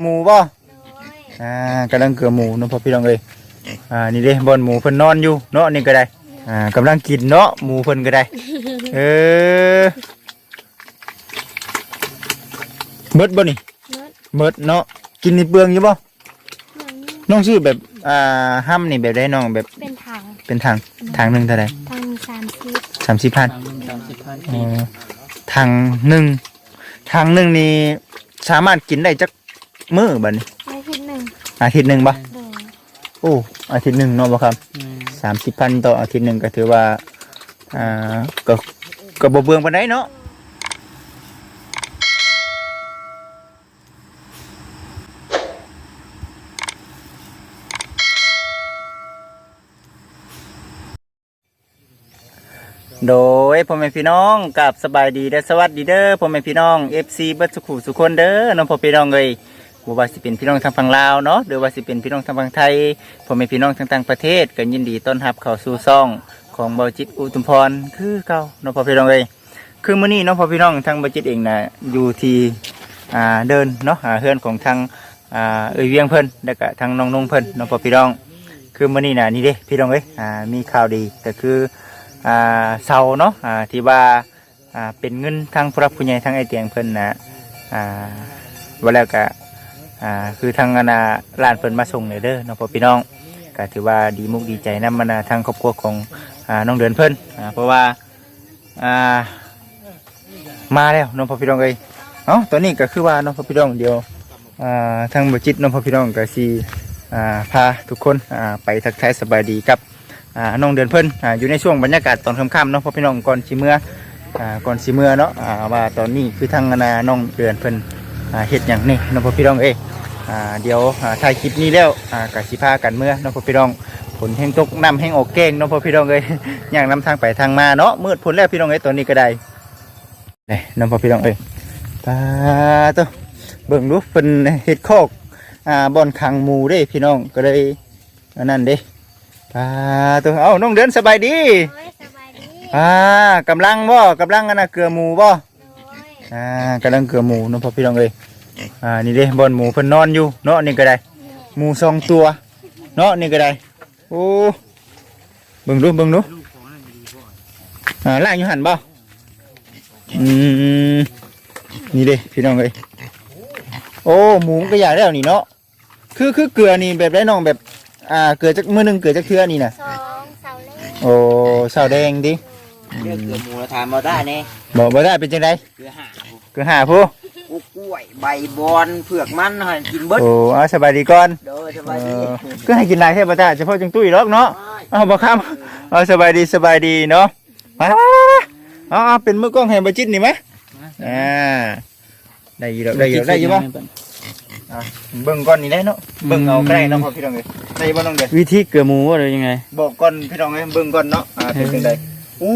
หมูบ่โดยอ่ากำลังเกลือหมูเนาะพ่อพี่น้องเอ้ยอ่านี่เด้บอนหมูเพิ่นนอนอยู่เนาะนี่ก็ได้อ่ากำลังกินเนาะหมูเพิ่นก็ได้เออเบิดบ่นี่เมื่อเบิดเนาะกินนี่เปลืองอยู่บ่หนังน้องชื่อแบบอ่าห้ำนี่แบบได้น้องแบบเป็นถังเป็นทางทางหนึงเท่าใดทางมีสามสิบสามสิบพันสามหมื่นสามสิบพันอ๋อทางหนึ่งทางหนึ่งนี่สามารถกินได้จัก มื้อบัดนี้ไม่ผิดหนึ่งอาทิตย์หนึ่งบ่โดยโอ้อาทิตย์หนึ่งเนาะบ่ครับสามสิบพันต่ออาทิตย์หนึ่งก็ถือว่าอ่าก็ก็บ่เบืองปานใดเนาะโดยพ่อแม่พี่น้องกับสบายดีและสวัสดีเด้อพ่อแม่พี่น้อง FC เบิดสุขุสุคนเด้อน้องพ่อพี่น้องเอ้ย บ่ว่าสิเป็นพี่น้องทางฝั่งลาวเนาะหรือว่าสิเป็นพี่น้องทางฝั่งไทยพ่อแม่พี่น้องทางต่างประเทศก็ยินดีต้อนรับเข้าสู่ซ่องของเบาจิตอุทุมพรคือเก่าน้องพ่อพี่น้องเอ้ยคือมื้อนี้น้องพ่อพี่น้องทางเบาจิตเองน่ะอยู่ที่อ่าเดินเนาะหาเฮือนของทางอ่าเอ้ยเวียงเพิ่นแล้วก็ทางน้องนงเพิ่นน้องพ่อพี่น้อง คือมื้อนี้น่ะนี่เด้พี่น้องเอ้ยอ่ามีข่าวดีก็คืออ่าเสาเนาะอ่าที่ว่าอ่าเป็นเงินทางผู้รับผู้ใหญ่ทางไอเตียงเพิ่นนะอ่าว่าแล้วก็ อ่าคือทางอนาร้านเพิ่นมาส่งเนี่ยเด้อน้องพ่อพี่น้องก็ถือว่าดีมุกดีใจนำมานทางครอบครัวของอ่าน้องเดือนเพิ่นอ่าเพราะว่าอ่ามาแล้วน้องพ่อพี่น้องเอ้ยเอ้าตอนนี้ก็คือว่าน้องพ่อพี่น้องเดียวอ่าทางบจิตน้องพ่อพี่น้องก็สิอ่าพาทุกคนอ่าไปทักทายสบายดีกับอ่าน้องเดือนเพิ่นอ่าอยู่ในช่วงบรรยากาศตอนค่ำๆเนาะพ่อพี่น้องก่อนสิเมื่ออ่าก่อนสิเมื่อเนาะอ่าว่าตอนนี้คือทางอนาน้องเดือนเพิ่นอ่า เฮ็ดหยังนี่เน้องพ่อพี่น้องเอ้ยอ่าเดี๋ยวอ่าถ่ายคลิปนี้แล้วอ่ากสิพากันเมื่อเน้องพ่อพี่น้องฝนแห้งตกน้ำแห้งออกแกงเน้องพ่อพี่น้องเอ้ยย่างนำทางไปทางมาเนาะมืดพ้นแล้วพี่น้องเอ้ยตอนนี้ก็ได้นี่น้องพ่อพี่น้องเอ้ยตาตัวเบิ่งดูเพิ่นเฮ็ดคอกอ่าบ่อนขังหมูเด้พี่น้องก็เลยอันนั้นเด้อ่าตัวเอาน้องเดินสบายดีโดยสบายดีอ่ากำลังบ่กำลังกันนะเกลือหมูบ่โดย อ่ากำลังเกลือหมูเน้องพ่อพี่น้องเอ้ยอ่านี่เด้บอนหมูเพิ่นนอนอยู่เนาะนี่ก็ได้หมูสองตัวเนาะนี่ก็ได้โอ้เบิ่งดูเบิ่งดูอ่าล่างอยู่หันบ่อืมนี่เด้พี่น้องเอ้ยโอ้หมูมันก็อยากได้แล้วนี่เนาะคือคือเกลือนี่แบบได้น้องแบบอ่าเกลือจักมื้อหนึงเกลือจักเทื่อนี่น่ะสองเสาเล่โอ้สาวแดงดิ เรื่องเกลือหมูเราทานมาได้แน่บอกบ่ได้เป็นจังไดเกลือห่าคือหาผู้กุ๊กกล้วยใบบอนเผือกมันให้กินเบิดโอ้เอาสบายดีก่อนเด้อสเอบายดีอคือให้กินหลายแท้บ่ตาเฉพาะจังตุ้ยหรอกเนาะเอาบ่ครับเอาสบายดีสบายดีเนาะมามามามาเอาเอาเป็นมือกล้องให้บ่จิตนี่มั้ยอ่าได้อยู่ดอกได้อยู่ได้อยู่บ่อะเบิ่งก่อนนี่ได้เนาะเบิ่งเอาก็ได้เนาะพ่อพี่น้องเอ้ยได้บ่น้องเด้อวิธีเกลือหมูอะไรยังไงบอกก่อนพี่น้องเอ้ยเบิ่งก่อนเนาะอ่าเป็นจังได อู้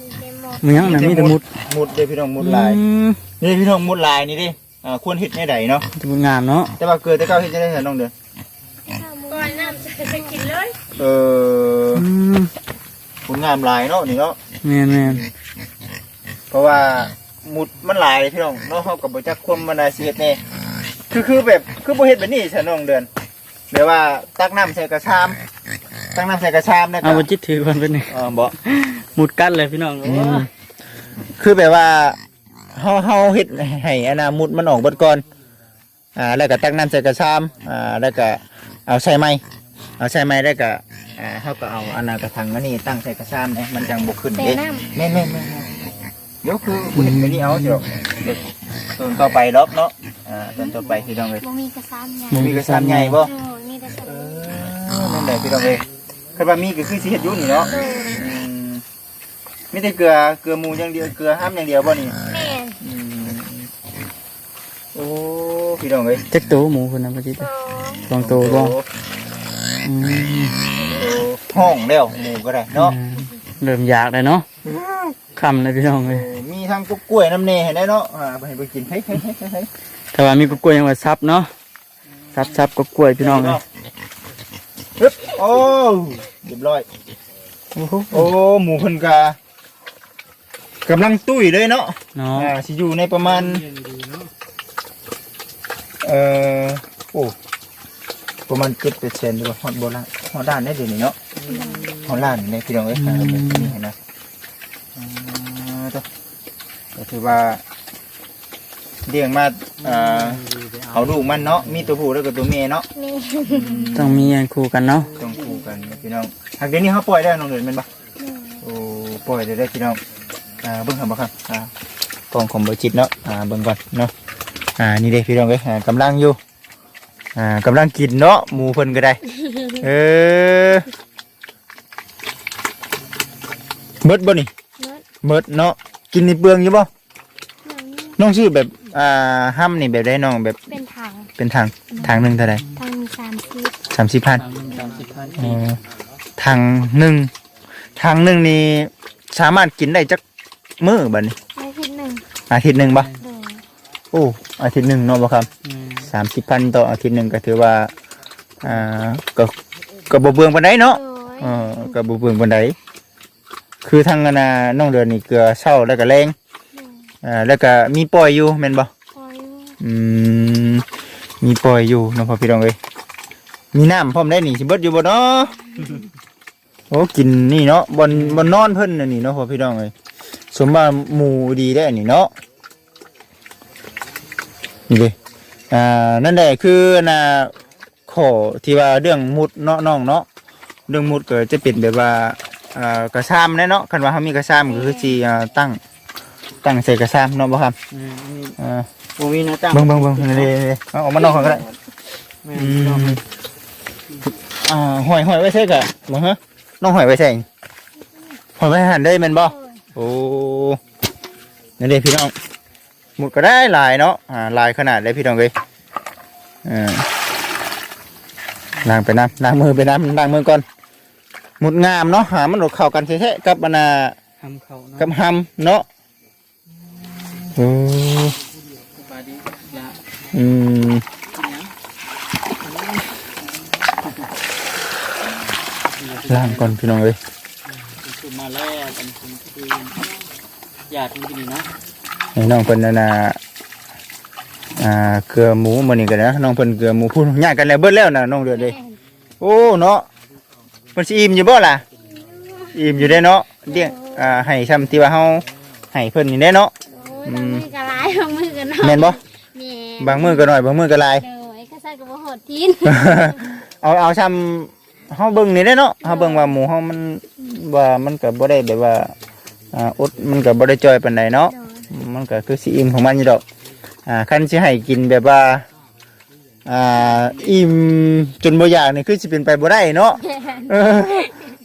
มีเต็มหมดมันยังน่ะมีแต่มุดมุดเด้อพี่น้องมุดลายอืมนี่พี่น้องมุดลายนี่ดิอ่าควรเฮ็ดในใดเนาะจะมุดงามเนาะแต่ว่าเกิดแต่เก้าเฮ็ดจะได้เห็นน้องเด้อก่อนน้ำจะจะกินเลย เอออืมผลงามหลายเนาะนี่เนาะแม่นแม่นเพราะว่าหมุดมันหลายเลยพี่น้องเนาะเฮากับบ่จักความมันน่าสิเฮ็ดแน่คือคือแบบคือบ่เฮ็ดแบบนี้ซะน้องเดือนแบบว่าตักน้ำใส่กระชาม ตักน้ำใส่กระชามแล้วเอาก็บจิตถือก่อนเป็นหนึ่งเออบ่มุดกัดเลยพี่น้องอืมคือแบบว่าเฮาเฮาเฮ็ดให้อนามุดมันออกเบิดก่อน อ่า แล้วก็ตักน้ำใส่กระชาม อ่า แล้วก็เอาใส่ไม้ เอาใส่ไม้แล้วก็อ่าเฮาก็เอาอันนั้นกระถางอันนี้ตั้งใส่กระชามเนี่ยมันจังบ่ขึ้นแต่เด้น้แม่นแม่นแม่นแม่นเดี๋ยวคือคุณเห็นแบบนี้เอาเดี๋ยวเดี๋ยวต้นต่อไปดอกเนาะ อ่าต้นต่อไปพี่น้องเลยำบ่มีกระซ้ำไงมีกระสามใหญ่บ่โดยมีแต่สเอบู่อนั่นแหละพี่น้องเลย คือว่ามีก็คือสิเฮ็ดอยู่นี่เนาะโดยอืมมีแต่เกลือเกลือหมูอย่างเดียวเกลือห้ามอย่างเดียวบ่นี่แม่นอืมโอ้พี่น้องเลยจักตัวหมูคนนั้นบจิตสองลองตัวบ่โอ้อืมโอ้ห้องแล้วหมูก็ได้เนาะเริ่มอยากเลยเนาะคำเลยพี่น้องเลยเออมีทั้งกุ๊กกล้วยน้ำเนยให้ได้เนาะอ่าไปให้ไปกินเฮ้ยเฮ้ยเฮ้ยเฮ้ยแต่ว่ามีกล้วยยังว่าซับเนาะซับซับก็กล้วยพี่น้องเลยปึ๊บ โอ้เรียบร้อยโอ้โหโอ้หมูเพิ่นกากำลังตุ้ยเลยเนาะเนาะอ่าสิอยู่ในประมาณเอเออโอ้ประมาณเจ็ดเปอร์เซ็นต์หรือว่าฮอดโบราณฮอดด้านได้เดี๋ยวนี้เนาะฮอดด้านนี่พี่น้องเอ้ยอ่าแบบนี้เห็นนะอ่าตัวก็ถือว่าเลี้ยงมาอ่าเอาลูกมันเนาะมีตัวผู้แล้วก็ตัวเมียเนาะนี่ต้องมีอันคู่กันเนาะต้องคู่กัน พี่น้องหากเดี๋ยวนี้เขาปล่อยได้น้องเดือนเป็นปะโอ้ปล่อยได้ได้พี่น้องอ่าเบิ่งครับบ่ครับอ่ากล่องของเบอร์จิตเนาะอ่าเบิ่งก่อนเนาะอ่านี่เด้พี่น้องเอ้ยอ่ากำลังอยู่อ่ากำลังกินเนาะหมูเพิ่นก็ได้เออเบิดบ่นี่เนื้อเบิดเนาะกินนี่เปลืองอยู่บ่หนังนี่น้องชื่อแบบอ่าห้ำนี่แบบได้น้องแบบเป็นถังเป็นทางทางหนึ่งเท่าไหร่ทางมี สามสิบสามสิบพันสามสิบพันเออทางหนึ่งทางหนึ่งนี่สามารถกินได้จักมื้อบัดนี้ในทิศหนึ่งอาทิตย์หนึ่งปะโดยโอ้อาทิตย์หนึ่งเนาะบ่ครับสามสิบพันต่ออาทิตย์หนึ่งก็ถือว่าอ่าก็ก็บ่เบืองปานใดเนาะ โดยเออก็บ่เบืองปานใดคือทางอนนาน้องเดือนนี่เกลือเช้าแล้วก็แรงอ่าแล้วก็มีปล่อยอยู่แม่นบ่คอยอืมมีปล่อยอยู่เนาะพ่อพี่น้องเอ้ย มีน้ำพร้อมได้นี่สิเบิดอยู่บ่เนาะโอ้กินนี่เนาะบนบนนอนเพิ่นน่ะนี่เนาะพ่อพี่น้องเอ้ยสมบัติหมูดีได้อันนี่เนาะนี่เลยอ่านั่นแหละคือน่ะขอที่ว่าเรื่องมุดเนาะน้องเนาะเรื่องมุดก็จะเป็นแบบว่าอ่ากระซามแน่เนาะคันว่าเขามีกระซามก็คือสิอ่าตั้งตั้งใส่กระซามเนาะบ่ครับอ่าโอ้มีนะจังเบิ่งเบิ่งเบิ่งนี่นี่ๆเอาออกมานอกก่อนก็ได้อืม อ่าหอยหอยไว้ใช่กะบ่ฮะน้องหอยไว้ใช่หอยไว้หันได้แม่นบ่โอ้นี่เด้พี่น้องหมดก็ได้หลายเนาะอ่าหลายขนาดเลยพี่น้องเอ้ยอ่าล้างไปน้ำล้างมือไปน้ำล้างมือก่อนหมดงามเนาะหามันหลดเข้ากันแท้ๆกับอันน่ะทำเขาเนาะกับหำเนาะโอ้สบายดีอย่าอืม ล้างก่อนพี่น้องเอ้ยคือมาแล้วเป็นคนที่ญาติมันกินเนาะให้น้องเพิ่นนั่นน่ะอ่าเกลือหมูมื้อนี้กันนะน้องเพิ่นเกลือหมูพูดยากกันแล้วเบิดแล้วน่ะน้องเดือดเด้โอ้เนาะเพิ่นสิอิ่มอยู่บ่ล่ะอิ่มอยู่ได้เนาะเลี้ยงอ่าให้ซ้ำที่ว่าเฮาให้เพิ่นนี่ได้เนาะโอ้ยบางมือก็หลายบางมือก็น้อยแม่นบ่แม่บางมื้อก็น้อยบางมื้อก็หลายโดยก็ใส่กับว่าโหดทินเอาเอาซ้ำ เฮาเบิ่งนี่ได้เนาะเฮาเบิ่งว่าหมูเฮามันว่ามันก็บ่ได้แบบว่าอ่าอดมันก็บ่ได้จ้อยปานใดเนาะโดยมันก็คือสิอิ่มของมันอยู่ดอกอ่าคันสิให้กินแบบว่าอ่าอิ่มจนบ่อยากนี่คือสิเป็นไปบ่ได้เนาะเออ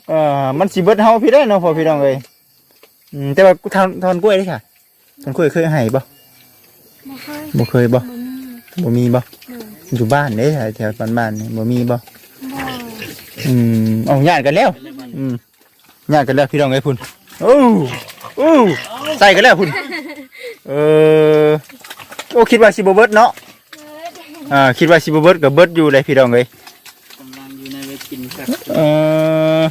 เออมันสิเบิดเฮาพี่ได้เนาะพ่อพี่น้องเอ้ยอืมแต่ว่าทอนทอนกล้วยเด้ค่ะทอนกล้วยเคยให้บ่บ่เคยบ่เคยบ่บ่มีบ่มีบ่โดยอยู่บ้านเด้แถวแถวบ้านๆนี่บ่มีบ่บ่ อืมเอาญาติกันแล้ว อืมญาติกันแล้วพี่น้องเอ้ยพุ่นโอ้โอ้ใส่กันแล้วพุ่นเออโอ้คิดว่าสิบเบิร์ดเนาะอ่าคิดว่าสิบเบิร์ดกับเบิร์ดอยู่เลยพี่น้องเลยกำลังอยู่ในเวทีกินครับเออ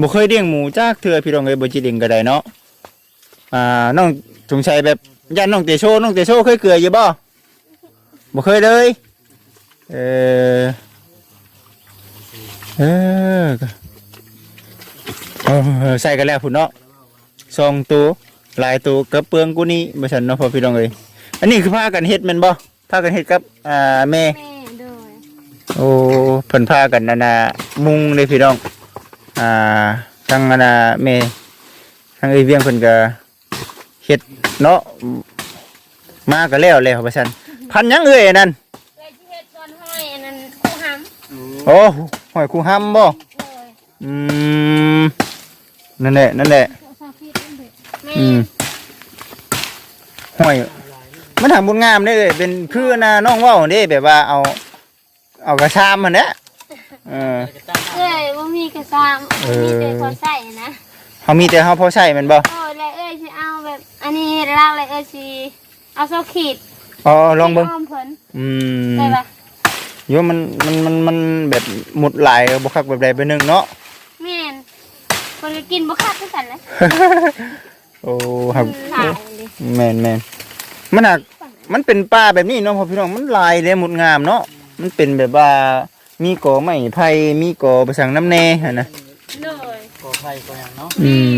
บ่เคยเลี้ยงหมูจากเถื่อพี่น้องเลยบ่จิเลี้ยงก็ได้เนาะอ่าน้องสงสัยแบบย่านน้องเตโชน้องเตโชเคยเกลืออยู่บ่บ่เคยเลยเออ เออเออใส่กันแล้วพุ่นเนาะสองตัวหลายตัวกับเปลืองกูนี่บ่ซั่นเนาะพ่อพี่น้องเอ้ยอันนี้คือพากันเฮ็ดแม่นบ่พากันเฮ็ดกับอ่าแม่ แม่โดยโอ้เพิ่นพากันนานามุงเลยพี่น้อง อ่าทางนานาเมทางเอยเวียงเพิ่นก็เฮ็ดเนาะมาก็แล้วแล้วว่าซั่นพันหยังเอ้ยอันนั่นเลยที่เฮ็ดก่อนห้อยอันนั้นคู่หำโอ้ หอยคูห้ำบ่โดยอืมนั่นแหละนั่นแหละซาฟิดนั่นเด้แม่อืมหอยมันทางบุญงามเด้อเอ้ยเป็นคือนาน้องเว้าเด้แบบว่าเอา เอากระชามมันแหละเออเอ้ยบ่มีกระซามเอมีอแต่พอใส่นะเฮามีแต่เฮาพอใช้แมันบ่โอ้ยแล้วเอ้ยสิเอาแบบอันนี้ลากเลยเอ้ยสิเอาโซขีดอ๋อลองเบิ่งอ้อมเพิ่นอืมได้ปะ โยมันมันมันมันแบบหมุดหลายบ่คักแบบใดแบบหนึงเนาะแม่นคนก็กินบ่คักคือกันเลยโอ้ครับหลายเลยแม่นแม่นมันหนักมันเป็นป่าแบบนี้เนาะพ่อพี่น้องมันลายเลยหมดงามเนาะมันเป็นแบบว่ามีกอไม้ไผ่มีกอประสังน้ำแน่หั่นนะเลยขอไผ่ก็อย่างเนาะอืม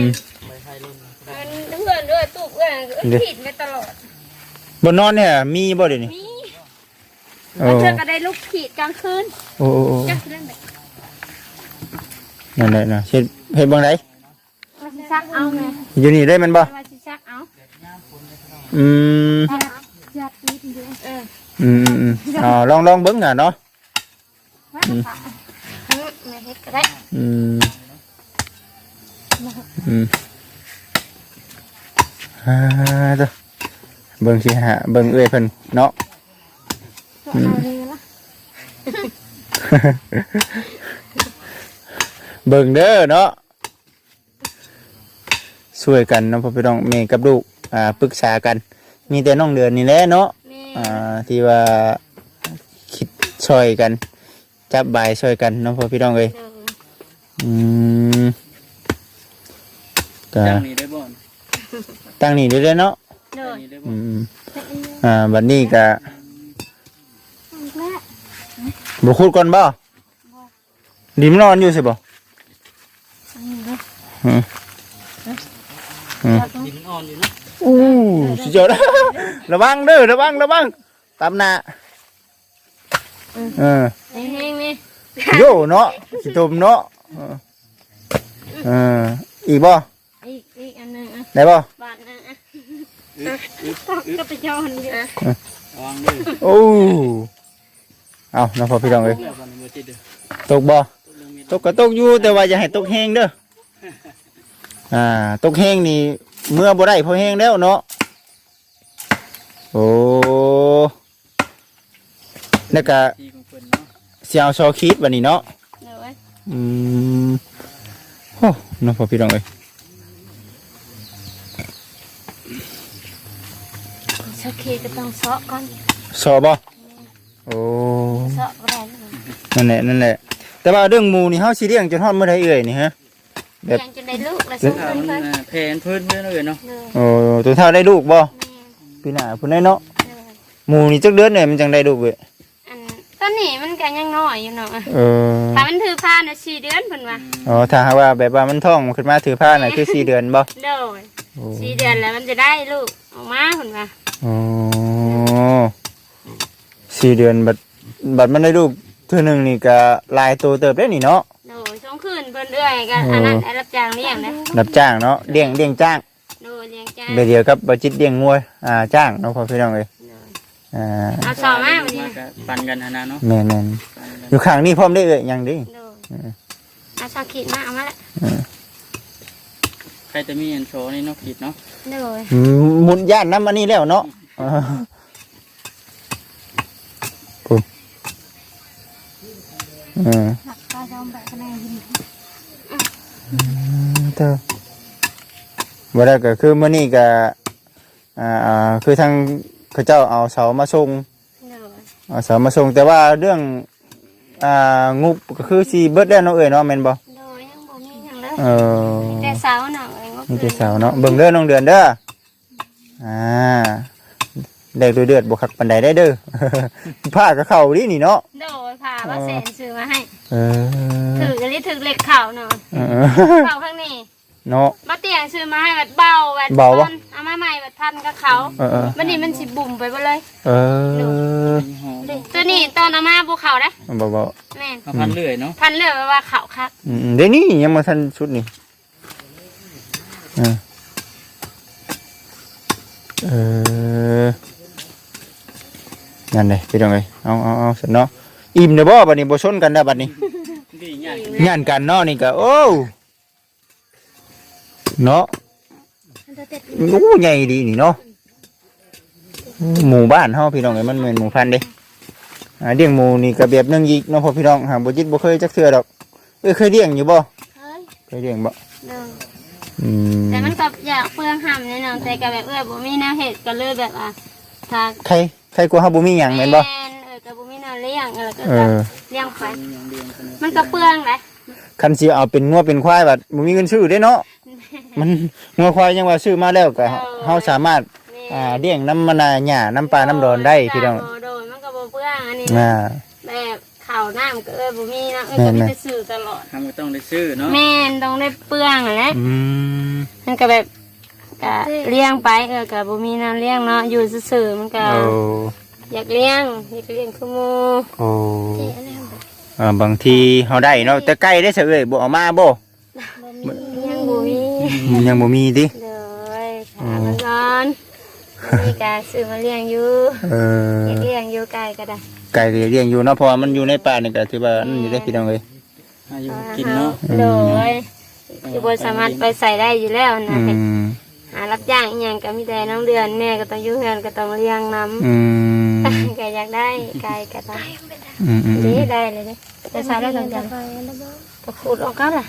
ใบไผ่รุ่นมันเพื่อนด้วยตุกเพื่อนเอ้ยผิดไปตลอดบนนอนเนี่ยมีบ่เดี๋ยวนี้มี โอ้แล้วเธอก็ได้ลูกขีดกลางคืนโอ้โอ้โอ้จะเล่นแบบนั่นแหละนะเฮ็ดเฮ็ดบางไดมาสิซักเอาไงอยู่นี่ได้แมันบ่มาสิซักเอาอืมซักนิดเดียวเอออืมอืมอืมอ๋อลองลองเบิ่งอะเนาะว่าจะปะอืมไม่เฮ็ดก็ได้อืมอืมฮ่าเด้อเบิ่งสิฮะเบิ่งเอ้อยเพิ่นเนาะ เอาเลยละเบิ่งเด้อเนาะช่วยกันเนาะพ่อพี่น้องแม่กับลูกอ่าปรึกษากัน มีแต่น้องเดือนนี่แหละเนาะแม่อ่าที่ว่าคิดช่วยกัน จับใบายช่วยกันเนาะพ่อพี่น้องเอ้ยเดินอืมก็จังนี้ได้บ่อนตั้งนี่ได้เลยเนาะเดินนี้ได้บ่อือนมอ่าบัดนี้ก็และ บ่ขุดก่อนบ่ดิมนอนอยู่ใช่บ่อืมดินอ่อนอยู่เนาะอู้สุดยอดระวังเด้อระวังระวังตามหน้าเออไอ้แห้งนี่โยเนาะสิตุมเนาะเออเอออีกบ่อีกอีกอันหนึงอะได้บ่บาทหนึงอะก็ไปย้อนอยู่อะระวังเด้อโอ้ เอาน้องพ่อพี่น้องเอ้ยเดี๋ยวก่อนบ่ติดเด้อตกบ่ตกเรื่องเมียตกก็ตกอยู่แต่ว่าอย่าให้ตกแห้งเด้ออ่า ตกแห้งนี่เมื่อบ่ได้พอแห้งแล้วเนาะโอ้แล้วก็ที่ของเพิ่นเนาะสิเอาซอคีดบัดนี้เนาะเดี๋ยวไว้อืมโอ้น้องพ่อพี่น้องเอ้ยสักทีก็ต้องเซาะก่อนซอบ่ โอ้เซาะบ่ได้เลยนั่นแหละนั่นแหละ แต่ว่าเรื่องหมูนี่เฮาสิเลี้ยงจนฮอดมื้อใดเอ่ยนี่ฮะ แบบยังจะได้ลูกและส่งถ้าเพิ่นมันเพิ่นน่ะแผ่นเพิ่นเพิ่นเลยเนาะเลยโอ้ตัวเท่าได้ลูกบ่แม่พี่หน้าพุ่นได้เนาะเลยหมูนี่จักเดือนเนี่ยมันจังได้ลูกเว้ยอันตอนนี้มันก็ยังน้อยอยู่เนาะเออถ้ามันถือผ้าน่ะ4เดือนเพิ่นว่าอ๋อถ้าหากว่าแบบว่ามันท้องขึ้นมาถือผ้าน่ะคือสี่เดือนบ่เด้อโอ้ 4เดือนแล้วมันจะได้ลูกออกมาเพิ่นว่าโอ้ สี่เดือนบัดบัดมันได้ลูกเทื่อหนึงนี่ก็หลายตัวเติบได้นี่เนาะโดยช่วงคืนเพิ่นเอื้อยก็อันนั้นได้รับจ้างเลี้ยงนะรับจ้างเนาะเลี้ยงเลี้ยงจ้างโดยเลี้ยงจ้างเดี๋ยวเดียวครับบ่จิตเลี้ยงงัวอ่าจ้างเนาะพ่อพี่น้องเอ้ยอ่าเอาสอบมาวันนี้มาก็ปั่นกันหั่นน่ะเนาะแม่นปั่นๆกันอยู่ข้างนี้พร้อมได้เอ้ยยังดิโดยเอาสอบขีดมาเอามาละใครจะมีอันโชว์นี่เนาะผิดเนาะโดยอืมหมุนย่านน้ำอันนี้แล้วเนาะอ่าปุ๊บเออ ก็ยอมแบบคะแนนยินเต้าบ่ได้ก็คือมื้อนี้ก็อ่าอ่าคือทางเขาเจ้าเอาเสามาส่งเอาเสามาส่งแต่ว่าเรื่องอ่างบก็คือสิเบิดแล้วเนาะเอ้ยเนาะแม่นบ่เลยเออแต่เสาหน่องบมีแต่เสาเนาะเบิ่งเด้อน้องเดือนเด้ออ่า เด็กเดือดๆบ่คักปานใดได้เด้อ ผ้าก็เข้าดินี่เนาะโดยพาว่าแสนซื้อมาให้เออถือกันนี่ถือเหล็กเข่าเนาะเออเข่าข้างนี้เนาะมาเตียงซื้อมาให้แบบเบาแบบเบาปะทนเอามาใหม่แบบทันกับเขาเออเออวันนี้มันสิบุ่มไปหมดเลย เออมีหอมตัวนี้ตอนเอามาบุเขานะบ่บ่แม่นมาพันเลื่อยเนาะพันเลือกไว้ว่าเขาคักอืมเดี๋ยวนี้ยังมาทันชุดนี่เออเออ นั่นเลยพี่น้องเอ้ยเอาเอาเอาเสร็จเนาะอิ่มเด้อบ่บัดนี้บ่ชนกันได้อบัดนี้ดีใหญ่งานกันเนาะนี่ก็โอ้เนาะมันจะเต็ดโอ้ใหญ่ดีนี่เนาะหมู่บ้านเฮาพี่น้องเอ้ยมันเหมือนหมู่พันธุ์เด้อ่าเลี้ยงหมูนี่ก็แบบหนึงอีกเนาะพ่อพี่น้องหาบ่จิตบ่เคยจักเทื่อดอกเอ้ยเคยเลี้ยงอยู่บ่เฮ้ยเคยเลี้ยงบ่เดินอืมแต่มันก็อยากเปลืองห่ำแน่นอนแต่กับแบบเออบ่มีแนวเห็ดก็เลยแบบว่าถ้าใคร ใครกลัวเฮาบ่มีหยังแม่นบ่เออกับบ่มีแนวเลี้ยงเออก็เออ เลี้ยงไปอย่างเดียวกันมันก็เปลืองแหละคันสิเอาเป็นงัวเป็นควายบัดบ่มีเงินซื้อเด้เนาะ มันงัวควายยังว่าซื้อมาแล้วก็เฮาสามารถแม่ออ่าเลี้ยงน้ำมันน่ะหญ้าน้ำปลาน้ำดอนได้พี่น้องโโดยมันก็บ่เปลืองอันนี้อ่า แบบข้าวน้ำก็เอ้ยบ่มีนะเอ้ยแม่ก็นมีนะแต่ซื้อตลอดทำก็ต้องได้ซื้อเนาะแม่นต้องได้เปลืองนั่นแหละอืมมันก็แบบ ก็เลี้ยงไปเออก็บ่มีน้ำเลี้ยงเนาะอยู่ซื่อๆมันก็ โอ้อยากเลี้ยงอยากเลี้ยงคือหมู่โอ้อ่าบางทีเฮาได้เนาะแต่ไก่ได้เสยเอ้ยบ่เอามาบ่ยังบ่มีมันยังบ่มีติ เลยถามมันก่อนมีกาซื้อมาเลี้ยงอยู่เอออยากเลี้ยงอยู่ไกลก็ได้ไก่ก็เลี้ยงอยู่เนาะเพราะว่ามันอยู่ในป่านี่ก็ถือว่าอันอยู่ได้พี่น้องเอ้ยอายุกินเนาะโดยคือบสามารถไปใส่ได้อยู่แล้วนะอืม หารับจ้างอหย่างก็มีแต่น้องเดือนแม่ก็ต้องอยู่เฮือนก็ต้องเลี้ยงน้อืมำ ก็อยากได้ไก่ก็ต้องอืมอืมอืดีมได้เลยเด้จะใส่ได้ทั้งจันก็ขุดออกกันล่ะ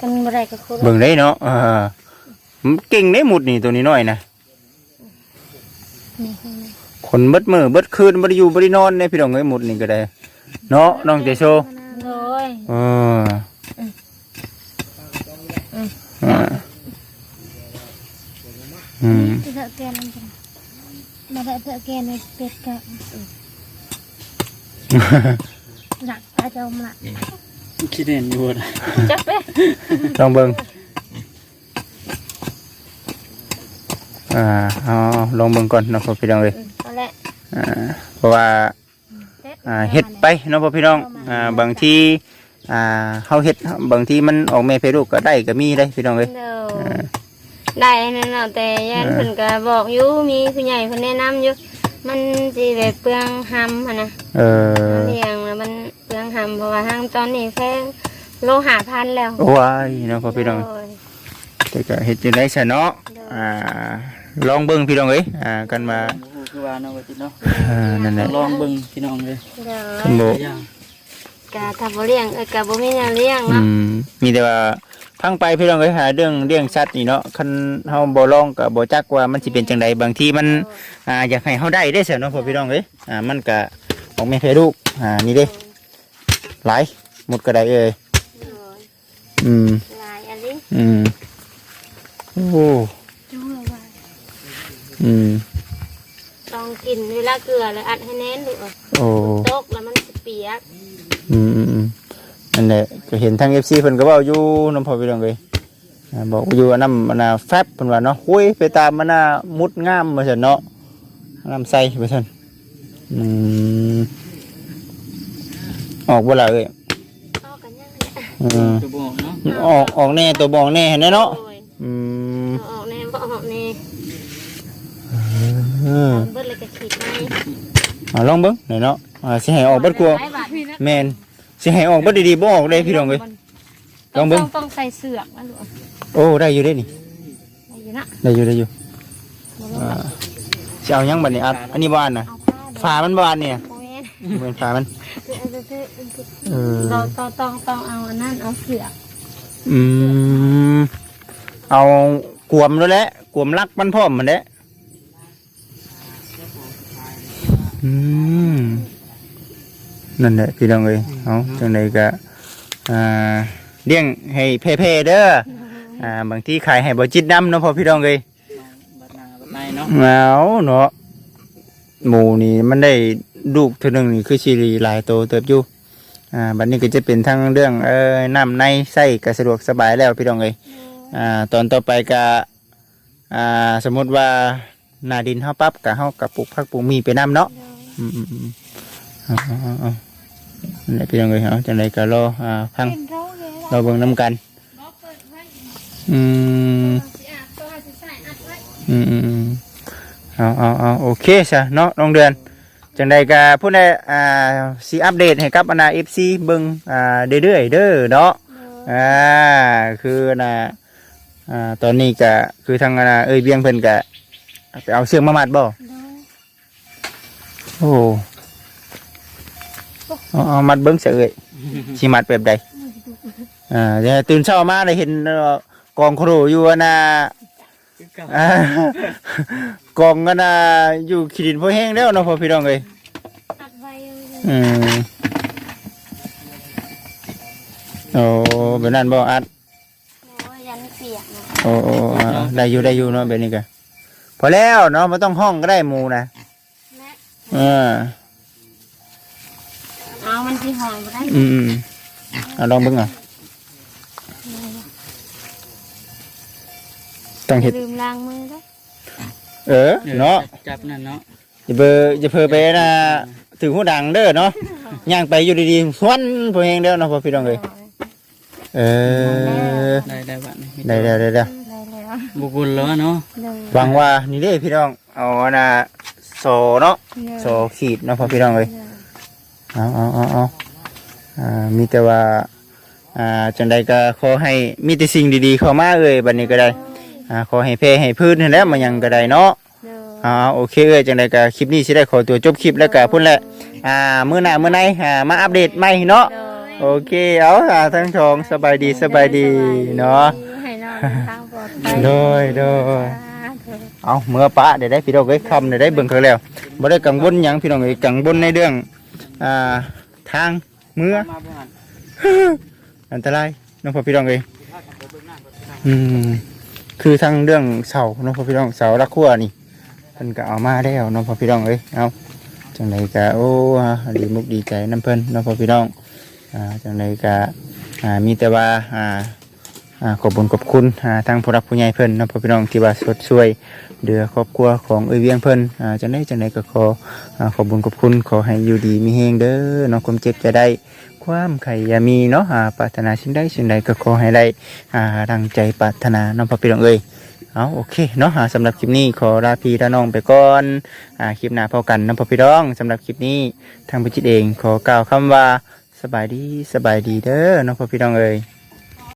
กันบ่ได้ก็ขุดออกเบิ่งได้เนาะเออมันเก่งได้หมุดนี่ตัวนี้น้อยนะคนเบิดมือเบิดคืนบ่ได้อยู่บ่ได้นอนเนี่ยพี่น้องเอ้ยหมุดนี่ก็ได้ เนาะน้องเตโชโดยเอออ่าอืมเถอะแกนมันจะมา ได้เถอะแกนในเป็ดกะหลักอาจอมละคิดเห็นอยู่นะจับเด้ลองเบิ่งอ่าเอาลองเบิ่งก่อนเนาะพ่อพี่น้องเอ้ยเอาละอ่าเพราะว่าอ่าเฮ็ดไปเนาะพ่อพี่น้องอ่าบางทีอ่าเฮาเฮ็ดบางทีมันออกแม่เพลูกก็ได้ก็มีได้พี่น้องเอ้ยเด้อ ได้นั่นเนาะแต่ยันเพิ่นก็บอกอยู่มีผู้ใหญ่เพิ่นแนะนำอยู่มันสิแบบเปลืองหำหั่นนะเออเลี้ยงแล้วมันเปลืองหำเพราะว่าห้างตอนนี้แพงโลหะพันแล้วโอ้ยเนาะพ่อพี่น้องโอ้ยแต่ก็เฮ็ดจังได๋ซะเนาะ อ่า ลองเบิ่งพี่น้องเอ้ยอ่า กันมาโอ้โหคือว่าเนาะว่าจิเนาะอ่า นั่นแหละลองเบิ่งพี่น้องเลยเด้อคันบ่ อย่างกะถ้าบ่เลี้ยงเอ้ยกะบ่มีแนวเลี้ยงอืเนาะม มีแต่ว่า พังไปพี่น้องเอ้ยหาเรื่องเลี้ยงสัตว์นี่เนาะคันเฮาบ่ลองก็บ่จักว่ามันสิเป็นจังไดบางทีมันอ่าอยากให้เฮาได้ได้ซะเนาะพ่อพี่น้องเอ้ยอ่ามันก็ออกแม่เพลูกอ่านี่เด้หลายหมดก็ได้เอ้ยโอ้ยอืมหลายอันนี้อืมโอ้จูเลยว่าอืมต้องกินเวลาเกลือแล้วอัดให้แน่นดูกโอ้ตกแล้วมันสิเปียกอืมอืมอืม นั่นแหละก็เห็นทางเอฟซีเพิ่นก็เว่าอยู่น้ำพอพี่น้องเลยอ่าบอกว่าอยู่อันน้ำมันน่ะแฟบเพิ่นว่าเนาะหุยไปตามมันน่ะมุดงามมาซั่นเนาะน้ำใสมาซั่นอืมออกบ่ล่ะเอ้ยเข้ากันยังไงอืมตัวบอกเนาะออกออกแน่ตัวบออกแน่เห็นไหมเนาะโอ้ยอืมเอาออกแน่บ่ออกแน่เออเบิดเลยก็ขีดให้เอาลองเบิ่งหน่อยเนาะอ่าสิให้ออกเบิดกลัวหลายบาทแม่น สิให้ออกเบิดดีๆบ่ออกเลยพี่น้องเอ้ยลองเบิ่ง ต้องต้องใส่เสือกนะลูกโอ้ได้อยู่ได้นี่ได้อยู่นะได้อยู่ได้อยู่อ่าจะเอายังบัดนี้อัดอันนี้บ้านนะเอาผ้าฝามันบ้านเนี่ยโอ้ยเป็นฝามัน เออ เราต้องต้องต้องเอาอันนั้นเอาเสือกอืม เอากวมแล้วแหละกวมรักมันพร้อมมันแหละอืม นั่นแหละพี่น้องเอ้ยเอาจังไดก็อ่าเลี้ยงให้เพ่ๆเด้ออ่าบางทีขายให้บ่จิตน้ำเนาะพอพี่น้องเอ้ยบัดหน้าบัดในเนาะเอาเนาะหมูนี่มันได้ลูกเท่านึงนี่คือชีรีหลายโตเติบอยู่อ่าบัดนี้ก็จะเป็นทั้งเรื่องเอ้ยน้ำในไส้ก็สะดวกสบายแล้วพี่น้องเอ้ยอ่าตอนต่อไปก็อ่าสมมติว่าหนาดินเฮาปั๊บก็เฮากับปลูกผักปลูกมีไปน้ำเนาะอืมอืม นั่นแหละพี่น้องเอ้ยเอาจังไดก็รออ่าพังเป็นเราเลยเราเบิ่งน้ำกันอืมอืมอืมอืมเอาเอาเอาโอเคซะเนาะน้องเดือนจังใดก็ผู้ใดอ่าสีอัปเดตให้กับอนาเอฟซีเบิ่งอ่าเรื่อยๆเด้อเนาะอ่าคือนะอ่าตอนนี้ก็คือทางอนาเอ้ยเบียงเพิ่นก็ไปเอาเสื้อมามัดบ่โอ้ เอาเอามัดเบิ่งเสยเอ้ยสิมัดแบบใดอ่าเดี๋ยวตื่นเช้ามาได้เห็นเอ่อกองโครอยู่อะนะคือเก่าอ่ากองกันนะอยู่ขีดินพอแห้งแล้วเนาะพอพี่น้องเลยอัดไว้อืมโอ้แบบนั้นบ่อัดโอ้ยยันเปียกนะโอ้โอ้อ่าได้อยู่ได้อยู่เนาะแบบนี้ก็พอแล้วเนาะไม่ต้องห้องก็ได้หมูนะเออเอา มันสิหอยบ่ได้อืมอืมเอาลองเบิ่งเอะต้องเห็ดลืมล้างมือได้เออเนาะจับนั่นเนาะอย่าเบออย่าเพอไปนะถือหูดังเด้อเนาะย่างไปอยู่ดีๆสวนพอเองเด้อเนาะพอพี่น้องเอ้ยเออได้ได้บัดนี้ได้ได้ได้ได้ได้แล้วบุกุลแล้วเนาะเด้อหวังว่านี่เด้พี่น้องเอาอันน่ะโซเนาะโซขีดเนาะพอพี่น้องเอ้ย เอาเอาเอาเอาอ่ามีแต่ว่าอ่าจังใดก็ขอให้มีแต่สิ่งดีๆเข้ามาเอ้ยบัดนี้ก็ได้อ่าขอให้เพให้พื้นนั่นแหละมันยังก็ได้เนาะเด้ออ่าโอเคเอ้ยจังใดก็คลิปนี้สิได้ขอตัวจบคลิปแล้วก็พุ่นแหละอ่ามื้อหน้ามื้อไหนอ่ามาอัปเดตใหม่เนาะโอเคเอาอ่าทั้งสองสบายดีสบายดีเนาะให้นอนทางปลอดภัยโดยโดยเอาเมื่อปะเดี๋ยวได้พี่น้องเอ้ยคำเดี๋ยวได้เบิ่งเขาแล้วบ่ได้กังวลหยังพี่น้องเอ้ยกังวลในเรื่อง อ่าทางเมื่ออันตรายน้องพ่อพี่น้องเอ้ยอืมคือทางเรื่องเสาน้องพ่อพี่น้องเสารักขั้วนี่เพิ่นก็เอามาแล้วน้องพ่อพี่น้องเอ้ยเอาจังไดก็โอ้ดีมุกดีใจน้ำเพิ่นน้องพ่อพี่น้องอ่าจังไดก็อ่ามีแต่ว่าอ่าขอบคุญขอบคุณทางผู้รักผู้ใหญ่เพิ่นน้องพ่อพี่น้องที่ว่าสดช่วย เดือครอบครัวของเอ้ยเวียงเพิ่นอ่าจังไดจังไดก็ขออ่าขอบุญขอบคุณขอให้อยู่ดีมีแฮงเด้อน้องความเจ็บจะได้ความไข่อยามีเนาะอ่าปรารถนาสิ่งใดสิ่งใดก็ขอให้ได้อ่าดังใจปรารถนาน้องพ่อพี่น้องเอ้ยเอาโอเคเนาะอ่าสำหรับคลิปนี้ขอลาพี่ลาน้องไปก่อนอ่าคลิปหน้าพอกันน้องพ่อพี่น้องสำหรับคลิปนี้ทางพิจิตเองขอกล่าวคำว่าสบายดีสบายดีเด้อน้องพ่อพี่น้องเอ้ย